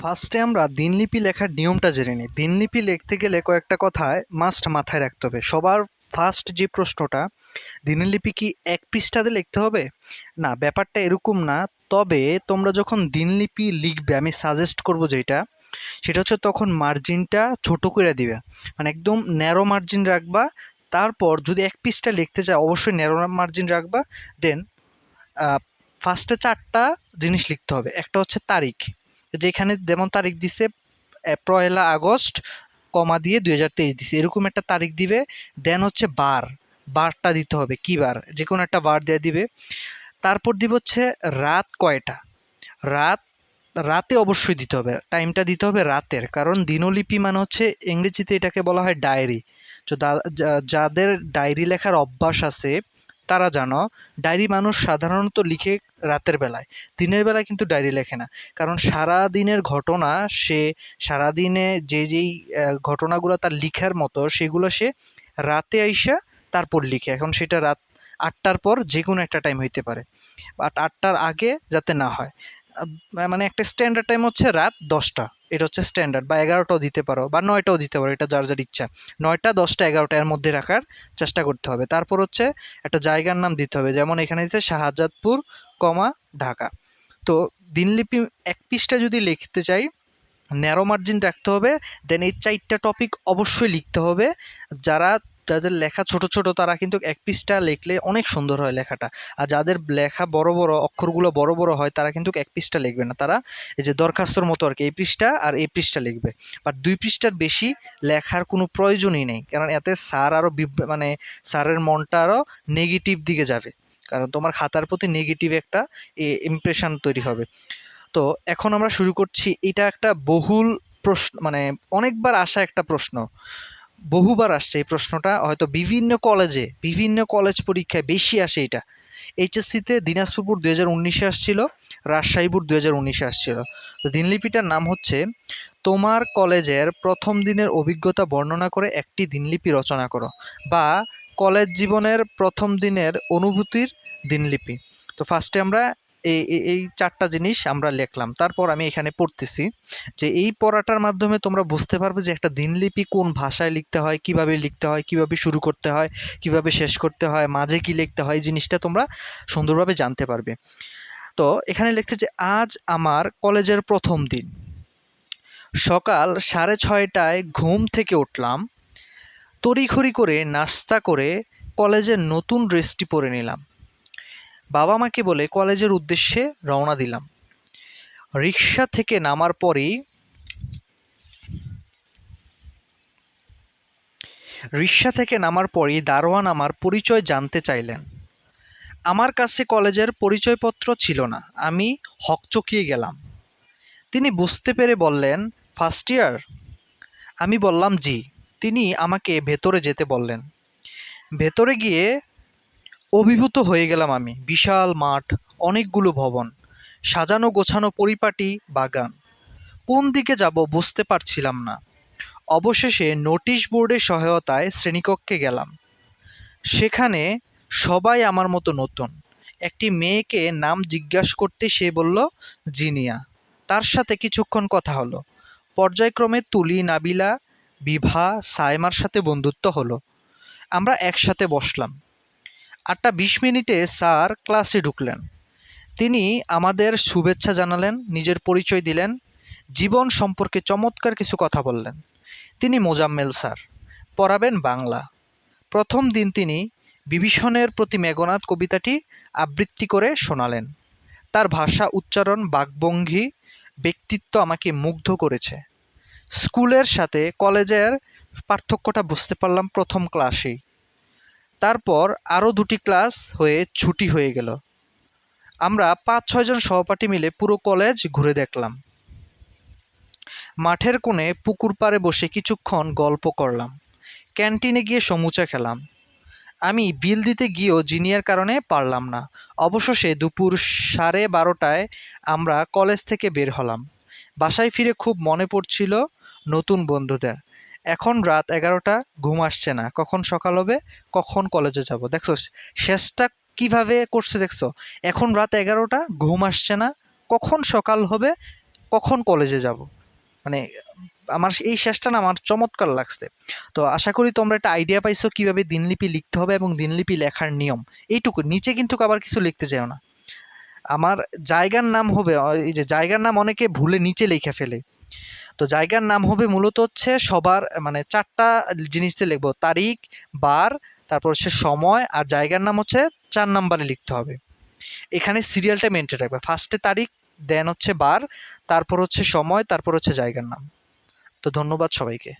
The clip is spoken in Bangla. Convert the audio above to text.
ফার্স্টে আমরা দিনলিপি লেখার নিয়মটা জেনে নিই। দিনলিপি লিখতে গেলে কয়েকটা কথায় মাস্ট মাথায় রাখতে হবে। সবার ফার্স্ট যে প্রশ্নটা, দিনলিপি কি এক পৃষ্ঠাতে লিখতে হবে? না, ব্যাপারটা এরকম না। তবে তোমরা যখন দিনলিপি লিখবে, আমি সাজেস্ট করব যেটা, সেটা হচ্ছে তখন মার্জিনটা ছোট করে দিবে। মানে একদম ন্যারো মার্জিন রাখবা। তারপর যদি এক পৃষ্ঠা লিখতে চায় অবশ্যই ন্যারো মার্জিন রাখবা। দেন ফার্স্টে চারটা জিনিস লিখতে হবে। একটা হচ্ছে তারিখ। যেখানে যেমন তারিখ দিছে পয়লা আগস্ট, কমা দিয়ে দুই হাজার তেইশ দিছে। এরকম একটা তারিখ দিবে, দেন হচ্ছে বার। বারটা দিতে হবে, কি বার? যে কোনো একটা বার দিয়ে দিবে। তারপর দিব হচ্ছে রাত কয়টা? রাত, রাতে অবশ্যই দিতে হবে। টাইমটা দিতে হবে রাতের। কারণ দিনলিপি মানে হচ্ছে ইংরেজিতে এটাকে বলা হয় ডায়েরি। তো যাদের ডায়েরি লেখার অভ্যাস আছে তারা জানো, ডায়েরি মানুষ সাধারণত লিখে রাতের বেলায়। দিনের বেলায় কিন্তু ডায়েরি লেখে না। কারণ সারা দিনের ঘটনা সে সারা দিনে যে যেই ঘটনাগুলো তার লিখার মতো, সেগুলো সে রাতে আইসা তারপর লিখে। এখন সেটা রাত আটটার পর যে কোনো একটা টাইম হইতে পারে। বাট আটটার আগে যাতে না হয়। মানে একটা স্ট্যান্ডার্ড টাইম হচ্ছে রাত দশটা। এটা হচ্ছে স্ট্যান্ডার্ড বা এগারোটাও দিতে পারো, বা নয়টাও দিতে পারো, এটা যার যার ইচ্ছা। নয়টা, দশটা, এগারোটা, এর মধ্যে রাখার চেষ্টা করতে হবে। তারপর হচ্ছে একটা জায়গার নাম দিতে হবে, যেমন এখানে দিচ্ছে শাহজাদপুর, কমা, ঢাকা। তো দিনলিপি এক পৃষ্ঠা যদি লিখতে চাই ন্যারো মার্জিন রাখতে হবে দেন এই চারটা টপিক অবশ্যই লিখতে হবে। যারা যাদের লেখা ছোট ছোট, তারা কিন্তু এক পিসটা লিখলে অনেক সুন্দর হয় লেখাটা। আর যাদের লেখা বড় বড়, অক্ষরগুলো বড় বড় হয়, তারা কিন্তু এক পিসটা লিখবে না। তারা এই যে দরখাস্তর মতো আর কি, এই পৃষ্ঠা আর এই পৃষ্ঠা লিখবে। বাট দুই পৃষ্ঠার বেশি লেখার কোনো প্রয়োজনই নেই। কারণ এতে স্যার আরও মানে স্যারের মনটা আরও নেগেটিভ দিকে যাবে। কারণ তোমার খাতার প্রতি নেগেটিভ একটা ইমপ্রেশন তৈরি হবে। তো এখন আমরা শুরু করছি, এটা একটা বহুল প্রশ্ন মানে অনেকবার আসা একটা প্রশ্ন। বহুবার আসছে এই প্রশ্নটা, হয়তো বিভিন্ন কলেজে বিভিন্ন কলেজ পরীক্ষায় বেশি আসে এটা। এইচএসসিতে দিনাজপুরপুর দু হাজার উনিশে আসছিল, রাজশাহীপুর দু হাজার উনিশে আসছিল। তো দিনলিপিটার নাম হচ্ছে, তোমার কলেজের প্রথম দিনের অভিজ্ঞতা বর্ণনা করে একটি দিনলিপি রচনা করো বা কলেজ জীবনের প্রথম দিনের অনুভূতির দিনলিপি তো ফার্স্টে আমরা এই এই- চারটা জিনিস আমরা লিখলাম। তারপর আমি এখানে পড়তেছি যে এই পড়াটার মাধ্যমে তোমরা বুঝতে পারবে যে একটা দিনলিপি কোন ভাষায় লিখতে হয়, কীভাবে লিখতে হয়, কীভাবে শুরু করতে হয়, কীভাবে শেষ করতে হয়, মাঝে কি লিখতে হয় জিনিসটা তোমরা সুন্দরভাবে জানতে পারবে। তো এখানে লিখছে যে, আজ আমার কলেজের প্রথম দিন। সকাল সাড়ে ছয়টায় ঘুম থেকে উঠলাম, তড়িঘড়ি করে নাস্তা করে কলেজের নতুন ড্রেসটি পরে নিলাম। বাবা মাকে বলে কলেজের উদ্দেশ্যে রওনা দিলাম। রিক্সা থেকে নামার পরেই রিক্সা থেকে নামার পরেই দারোয়ান আমার পরিচয় জানতে চাইলেন। আমার কাছে কলেজের পরিচয়পত্র ছিল না, আমি হকচকিয়ে গেলাম। তিনি বুঝতে পেরে বললেন ফার্স্ট ইয়ার আমি বললাম, জি। তিনি আমাকে ভেতরে যেতে বললেন। ভেতরে গিয়ে অভিভূত হয়ে গেলাম আমি। বিশাল মাঠ, অনেকগুলো ভবন, সাজানো গোছানো পরিপাটি, বাগান। কোন দিকে যাব বুঝতে পারছিলাম না। অবশেষে নোটিশ বোর্ডের সহায়তায় শ্রেণীকক্ষে গেলাম। সেখানে সবাই আমার মতো নতুন। একটি মেয়েকে নাম জিজ্ঞাসা করতে সে বলল, জিনিয়া। তার সাথে কিছুক্ষণ কথা হলো। পর্যায়ক্রমে তুলি, নাবিলা, বিভা সাইমার সাথে বন্ধুত্ব হলো। আমরা একসাথে বসলাম। আটটা বিশ মিনিটে স্যার ক্লাসে ঢুকলেন। তিনি আমাদের শুভেচ্ছা জানালেন, নিজের পরিচয় দিলেন, জীবন সম্পর্কে চমৎকার কিছু কথা বললেন। তিনি মোজাম্মেল স্যার, পড়াবেন বাংলা। প্রথম দিন তিনি বিভীষণের প্রতি মেঘনাথ কবিতাটি আবৃত্তি করে শোনালেন। তার ভাষা উচ্চারণ বাকভঙ্গি ব্যক্তিত্ব আমাকে মুগ্ধ করেছে। স্কুলের সাথে কলেজের পার্থক্যটা বুঝতে পারলাম প্রথম ক্লাসেই। তারপর আরও দুটি ক্লাস হয়ে ছুটি হয়ে গেল। আমরা পাঁচ ছয়জন সহপাঠী মিলে পুরো কলেজ ঘুরে দেখলাম। মাঠের কোণে পুকুর পাড়ে বসে কিছুক্ষণ গল্প করলাম। ক্যান্টিনে গিয়ে সমুচা খেলাম। আমি বিল দিতে গিয়েও জিনিয়ার কারণে পারলাম না। অবশেষে দুপুর সাড়ে বারোটায় আমরা কলেজ থেকে বের হলাম। বাসায় ফিরে খুব মনে পড়ছিল নতুন বন্ধুদের। এখন রাত এগারোটা, ঘুম আসছে না। কখন সকাল হবে? কখন কলেজে যাব? দেখছ, শেষটা কীভাবে করছে দেখছ? এখন রাত এগারোটা, ঘুম আসছে না। কখন সকাল হবে? কখন কলেজে যাব? মানে আমার এই শেষটা না আমার চমৎকার লাগছে। তো আশা করি তোমরা একটা আইডিয়া পাইছো কীভাবে দিনলিপি লিখতে হবে এবং দিনলিপি লেখার নিয়ম। এইটুকু, নিচে কিন্তু আবার কিছু লিখতে যাও না। আমার জায়গার নাম হবে, এই যে জায়গার নাম অনেকে ভুলে নিচে লিখে ফেলে। তো জায়গার নাম হবে মূলত হচ্ছে সবার মানে চারটা জিনিস দিয়ে লিখব, তারিখ, বার, তারপর হচ্ছে সময়, আর জায়গার নাম হচ্ছে চার নাম্বারে লিখতে হবে। এখানে সিরিয়ালটা মেনটেন রাখবে ফার্স্টে তারিখ দেন হচ্ছে বার, তারপর হচ্ছে সময়, তারপর হচ্ছে জায়গার নাম। তো ধন্যবাদ সবাইকে।